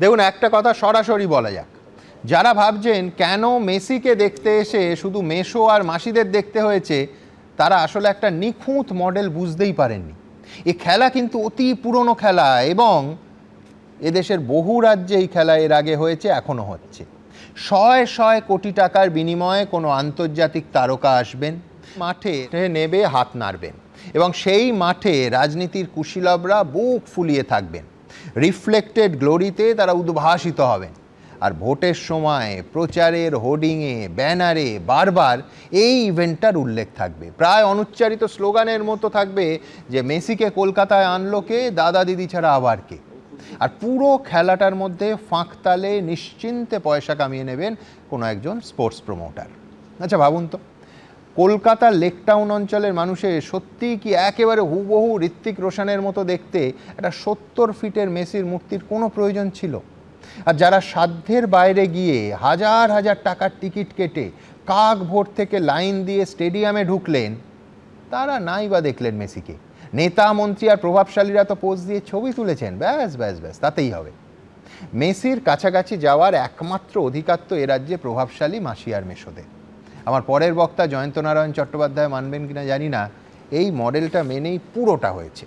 দেখুন, একটা কথা সরাসরি বলা যাক। যারা ভাবছেন কেন মেসিকে দেখতে এসে শুধু মেসো আর মাসিদের দেখতে হয়েছে, তারা আসলে একটা নিখুঁত মডেল বুঝতেই পারেননি। এ খেলা কিন্তু অতি পুরনো খেলা এবং এদেশের বহু রাজ্যে এই খেলা এর আগে হয়েছে এখনও হচ্ছে। শয় শয় কোটি টাকার বিনিময়ে কোনো আন্তর্জাতিক তারকা আসবেন, মাঠে নেবে, হাত নাড়বেন এবং সেই মাঠে রাজনীতির কুশীলবরা বুক ফুলিয়ে থাকবেন। রিফ্লেক্টেড গ্লোরিতে তারা উদ্ভাসিত হবেন। আর ভোটের সময় প্রচারের, হোর্ডিংয়ে, ব্যানারে বারবার এই ইভেন্টটার উল্লেখ থাকবে। প্রায় অনুচ্চারিত স্লোগানের মতো থাকবে যে, মেসিকে কলকাতায় আনলো কে, দাদা দিদি ছাড়া আবার কে। আর পুরো খেলাটার মধ্যে ফাঁকতালে নিশ্চিন্তে পয়সা কামিয়ে নেবেন কোনো একজন স্পোর্টস প্রমোটার। আচ্ছা ভাবুন তো। কলকাতার লেকটাউন অঞ্চলের মানুষের সত্যিই কি একেবারে হুবহু ঋত্বিক রোশনের মতো দেখতে একটা সত্তর ফিটের মেসির মূর্তির কোনো প্রয়োজন ছিল? আর যারা সাধ্যের বাইরে গিয়ে হাজার হাজার টাকার টিকিট কেটে কাক ভোর থেকে লাইন দিয়ে স্টেডিয়ামে ঢুকলেন, তারা নাই বা দেখলেন মেসিকে। নেতা, মন্ত্রী আর প্রভাবশালীরা তো পোজ দিয়ে ছবি তুলেছেন। ব্যাস ব্যাস ব্যাস, তাতেই হবে। মেসির কাছাকাছি যাওয়ার একমাত্র অধিকার তো এ রাজ্যে প্রভাবশালী মাসিয়ার আর মেসোদের। আমার পরের বক্তা জয়ন্ত নারায়ণ চট্টোপাধ্যায় মানবেন কিনা জানি না, এই মডেলটা মেনেই পুরোটা হয়েছে।